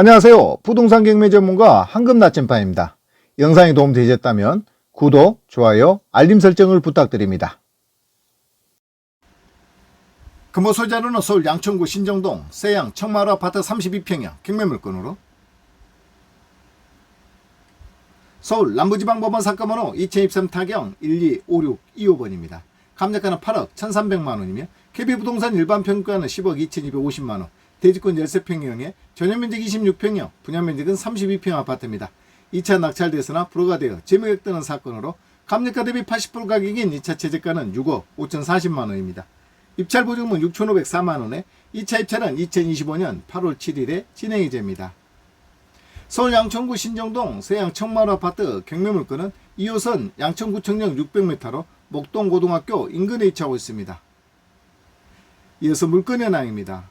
안녕하세요. 부동산 경매 전문가 황금 나침반입니다. 영상이 도움되셨다면 구독, 좋아요, 알림 설정을 부탁드립니다. 금호 소자로는 서울 양천구 신정동 세양 청마루 아파트 32평형 경매 물건으로 서울 남부지방법원 사건번호 2023 타경 125625번입니다. 감정가는 8억 1300만 원이며 KB부동산 일반 평가는 10억 2250만 원, 대지권 13평형에 전용면적 26평형, 분양면적은 32평 아파트입니다. 2차 낙찰돼서나 불허가 되어 재매각 되는 사건으로 감정가 대비 80% 가격인 2차 최저가는 6억 5,040만 원입니다. 입찰 보증은 6,504만 원에 2차 입찰은 2025년 8월 7일에 진행이 됩니다. 서울 양천구 신정동 세양 청마루 아파트 경매 물건은 2호선 양천구청역 600m로 목동고등학교 인근에 위치하고 있습니다. 이어서 물건 현황입니다.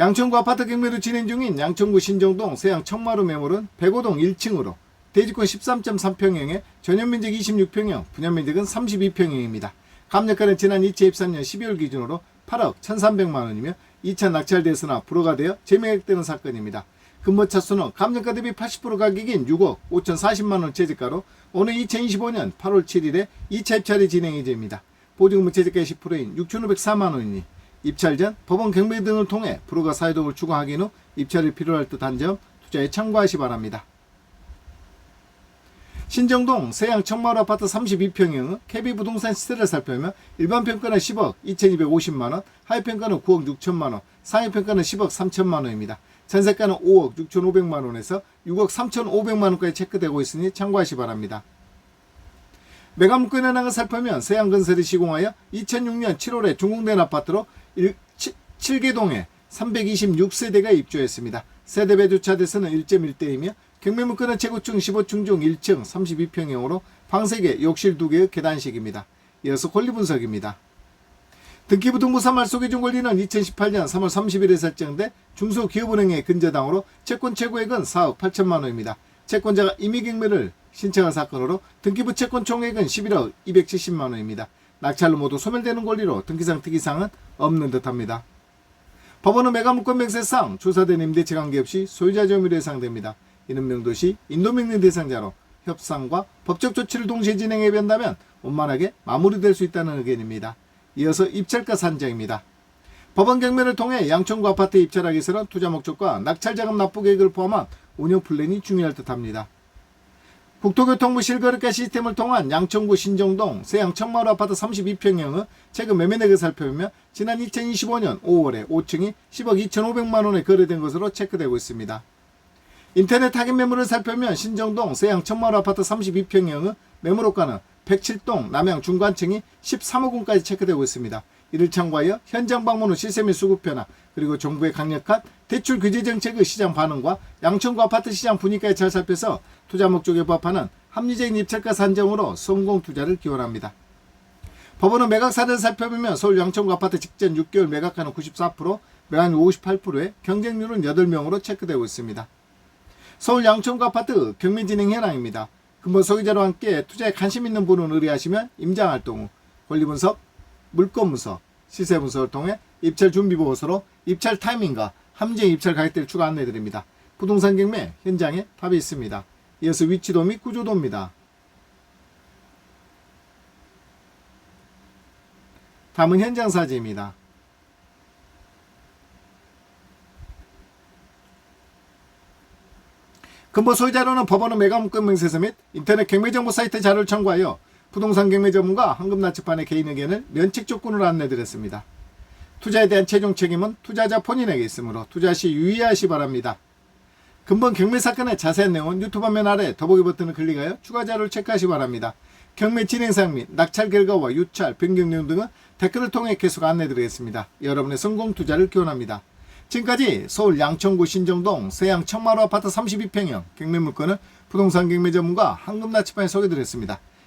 양천구 아파트 경매로 진행 중인 양천구 신정동 세양 청마루 매물은 105동 1층으로 대지권 13.3평형에 전용면적 26평형, 분양면적은 32평형입니다. 감정가는 지난 2023년 12월 기준으로 8억 1,300만 원이며 2차 낙찰돼서나 불허가 되어 재매각되는 사건입니다. 근무차 수는 감정가 대비 80% 가격인 6억 5,040만 원 최저가로 오늘 2025년 8월 7일에 2차 입찰이 진행이 됩니다. 보증금 최저가의 10%인 6,504만 원이니 입찰 전 법원 경매 등을 통해 불허가 사유도를 추가하긴 후 입찰이 필요할 듯한 점 투자에 참고하시 바랍니다. 신정동 세양 청마루 아파트 32평형은 KB부동산 시세를 살펴보면 일반 평가는 10억 2250만원, 하위 평가는 9억 6천만원, 상위 평가는 10억 3천만원입니다. 전세가는 5억 6천5백만원에서 6억 3천5백만원까지 체크되고 있으니 참고하시 바랍니다. 매각 물건 현황을 살펴보면 세양건설이 시공하여 2006년 7월에 준공된 아파트로 7개동에 326세대가 입주했습니다. 세대배 주차대서는 1.1대이며 경매 물건은 재고층 15층 중 1층 32평형으로 방 3개, 욕실 2개의 계단식입니다. 이어서 권리 분석입니다. 등기부 등부사말 소개중 권리는 2018년 3월 30일에 설정돼 중소기업은행의 근저당으로 채권 최고액은 4억 8천만 원입니다. 채권자가 임의경매를 신청한 사건으로 등기부 채권 총액은 11억 270만 원입니다. 낙찰로 모두 소멸되는 권리로 등기상 특이사항은 없는 듯합니다. 법원은 매각물권 명세상 조사된 임대차 관계없이 소유자 점유로 예상됩니다. 이는 명도시 인도명령 대상자로 협상과 법적 조치를 동시에 진행해 본다면 원만하게 마무리될 수 있다는 의견입니다. 이어서 입찰가 산정입니다. 법원 경매를 통해 양천구 아파트에 입찰하기 위해서는 투자 목적과 낙찰자금 납부 계획을 포함한 운영 플랜이 중요할 듯합니다. 국토교통부 실거래가 시스템을 통한 양천구 신정동 세양 청마루 아파트 32평형은 최근 매매내역을 살펴보면 지난 2025년 5월에 5층이 10억 2,500만 원에 거래된 것으로 체크되고 있습니다. 인터넷 확인 매물을 살펴보면 신정동 세양 청마루 아파트 32평형은 매물호가는 107동 남양 중간층이 13억 원까지 체크되고 있습니다. 이를 참고하여 현장 방문 후 시세 및 수급 변화 그리고 정부의 강력한 대출 규제 정책의 시장 반응과 양천구 아파트 시장 분위기에 잘 살펴서 투자 목적에 부합하는 합리적인 입찰가 산정으로 성공 투자를 기원합니다. 법원은 매각 사례를 살펴보면 서울 양천구 아파트 직전 6개월 매각가는 94%, 매각률 58%에 경쟁률은 8명으로 체크되고 있습니다. 서울 양천구 아파트 경매 진행 현황입니다. 근본 소유자와 함께 투자에 관심 있는 분은 의뢰하시면 임장 활동 후 권리 분석, 물건 분석, 시세 분석을 통해 입찰 준비 보고서로 입찰 타이밍과 함정 입찰 가격대를 추가 안내 드립니다. 부동산 경매 현장에 답이 있습니다. 이어서 위치도 및 구조도입니다. 다음은 현장 사진입니다. 근본 소유자로는 법원은 매각물건 명세서 및 인터넷 경매정보 사이트 자료를 참고하여 부동산 경매 전문가 황금나치판의 개인 의견을 면책 조건으로 안내드렸습니다. 투자에 대한 최종 책임은 투자자 본인에게 있으므로 투자 시 유의하시 바랍니다. 근본 경매 사건의 자세한 내용은 유튜브 화면 아래 더보기 버튼을 클릭하여 추가 자료를 체크하시 바랍니다. 경매 진행 사항 및 낙찰 결과와 유찰, 변경 내용 등은 댓글을 통해 계속 안내드리겠습니다. 여러분의 성공 투자를 기원합니다. 지금까지 서울 양천구 신정동 세양 청마루 아파트 32평형 경매 물건을 부동산 경매 전문가 황금나치판에 소개드렸습니다.